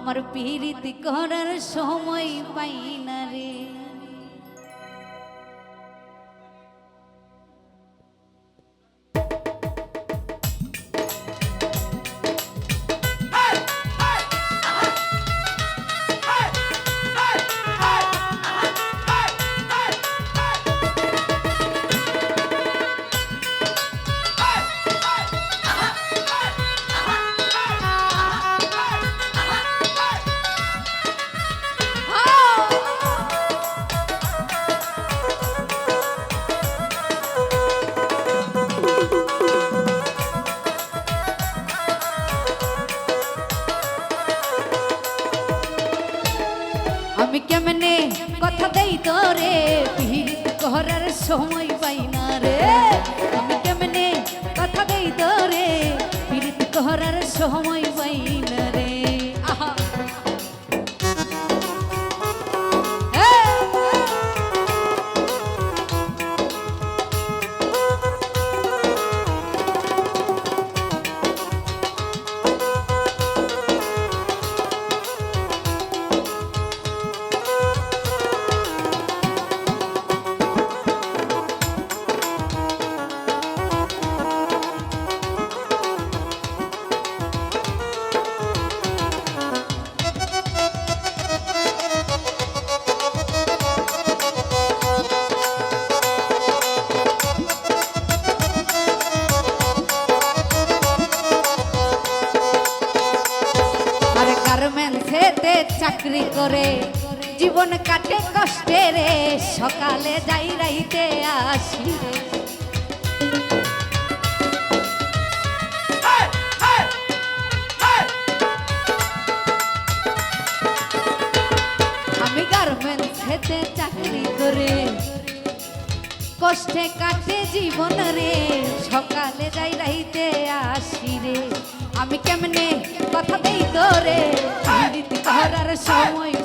আমার পীড়িত করার সময় পাই না রে। চাকরি করে জীবন কাটে কষ্টে রে সকালে যাই রাইতে আসি রে। আমি গার্মেন্টসেতে চাকরি করে কষ্টে কাটে জীবন রে সকালে যাই রাইতে আসি রে। আমি কেমনে কথা দেই তোরে? রীতি করার সময়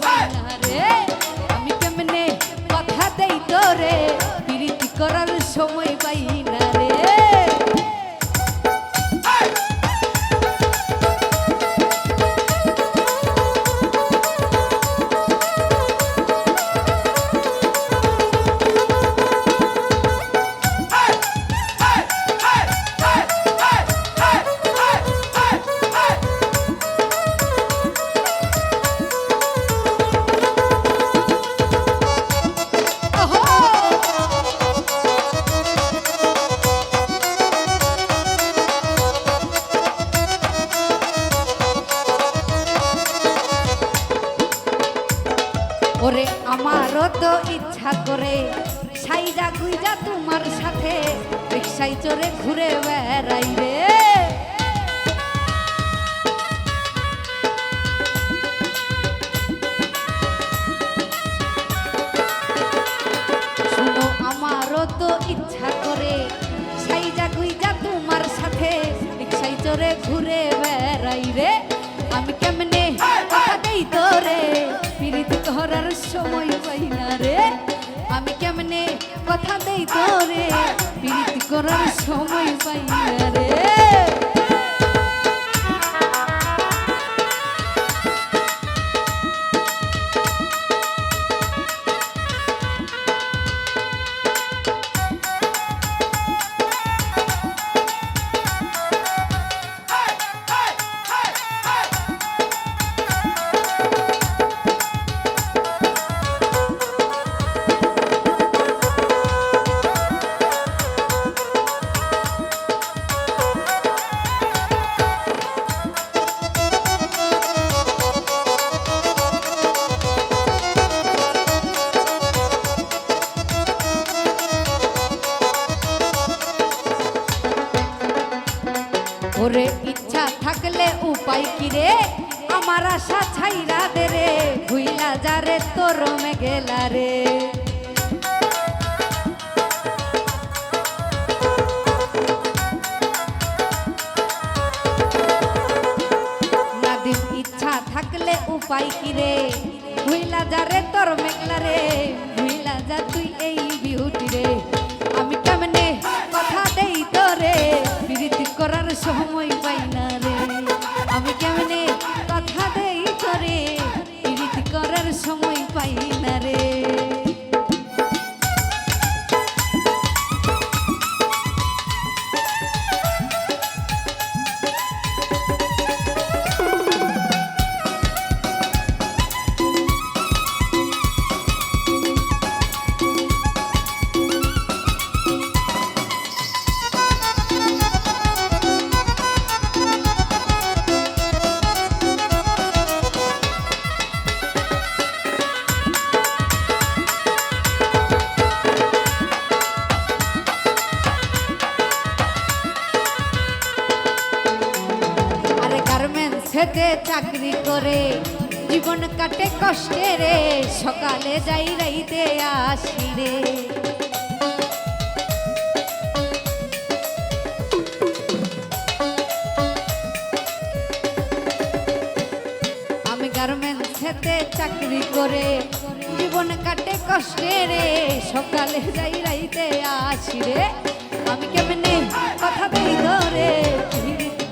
গুইজা তোমার সাথে। রিক্সায় চড়ে ঘুরে বেড়াই রে। শুনো আমারও তো ইচ্ছা করে সাইজা গুইজা তোমার সাথে। রিক্সায় চড়ে ঘুরে বেড়াই রে। আমি কেমনে কথা দেই তোরে? পীড়িত করার সময় পাই না রে। আমি কেমনে কথা দেই তোরে। পীড়িত করার সময় পাই ওরে ইচ্ছা থাকলে উপায় কি রে? আমার আশা ছাইরা দে রে, ভুইলা যারে তোর মে গেলা রে উপায় কি রে? ভুইলা যারে তোর মেঘলা রে। ভুইলা যা, তুই এই বিউটি রে। গার্মেন্টসেতে চাকরি করে, জীবন কাটে কষ্টে রে, সকালে যাই রাইতে আসি রে। আমি গার্মেন্টসেতে চাকরি করে, জীবন কাটে কষ্টে রে, সকালে যাই রাইতে আসি রে। আমি কেমনে কথা দেই ধরে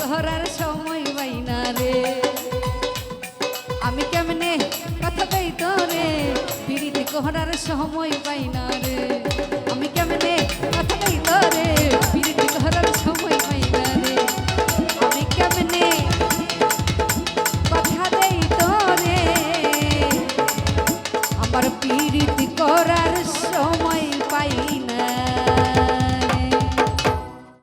করার সময় হিরিত করার সময় পাই রে। আমি কেমনে কথা